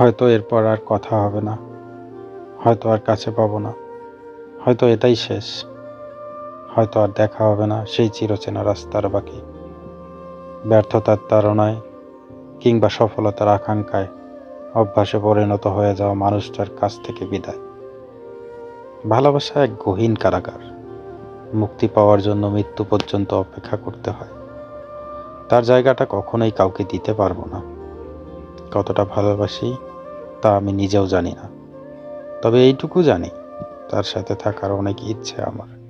হয়তো এরপর আর কথা হবে না। হয়তো আর কাছে পাবো না। হয়তো এটাই শেষ। হয়তো আর দেখা হবে না সেই চিরচেনা রাস্তার বাকি। ব্যর্থতার তাড়নায় কিংবা সফলতার আকাঙ্ক্ষায় অভ্যাসে পরিণত হয়ে যাওয়া মানুষটার কাছ থেকে বিদায়। ভালোবাসা এক গহীন কারাগার। মুক্তি পাওয়ার জন্য মৃত্যু পর্যন্ত অপেক্ষা করতে হয়। তার জায়গাটা কখনোই কাউকে দিতে পারব না। কতটা ভালোবাসি তা আমি নিজেও জানি না। তবে এইটুকু জানি, তার সাথে থাকার অনেক ইচ্ছে আমার।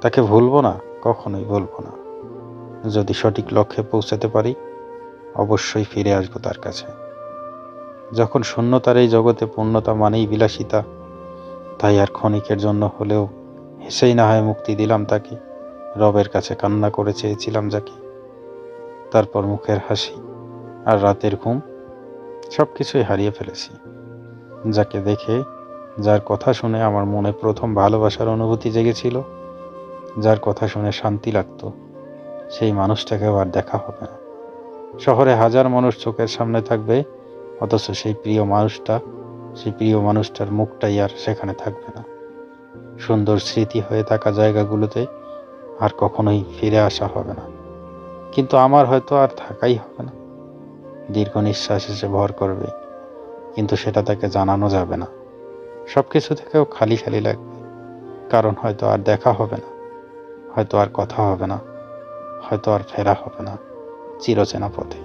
তাকে ভুলবো না, কখনোই ভুলবো না। যদি সঠিক লক্ষ্যে পৌঁছাতে পারি, অবশ্যই ফিরে আসব তার কাছে। যখন শূন্যতার এই জগতে পূর্ণতা মানেই বিলাসিতা, তাই আর ক্ষণিকের জন্য হলেও হেসেই না হয় মুক্তি দিলাম তাকে। রবের কাছে কান্না করে চেয়েছিলাম যাকে। তারপর মুখের হাসি আর রাতের ঘুম সব কিছুই হারিয়ে ফেলেছি। যাকে দেখে, যার কথা শুনে আমার মনে প্রথম ভালোবাসার অনুভূতি জেগেছিল, যার কথা শুনে শান্তি লাগতো, সেই মানুষটাকেও আর দেখা হবে না। শহরে হাজার মানুষ চোখের সামনে থাকবে, অথচ সেই প্রিয় মানুষটা, সেই প্রিয় মানুষটার মুখটাই আর সেখানে থাকবে না। সুন্দর স্মৃতি হয়ে থাকা জায়গাগুলোতে আর কখনোই ফিরে আসা হবে না। কিন্তু আমার হয়তো আর থাকাই হবে না। দীর্ঘ নিঃশ্বাস এসে ভর করবে, কিন্তু সেটা তাকে জানানো যাবে না। সব কিছু থেকেও খালি খালি লাগবে। কারণ হয়তো আর দেখা হবে না, হয়তো আর কথা হবে না, হয়তো আর ফেরা হবে না, চিরচেনা পথে।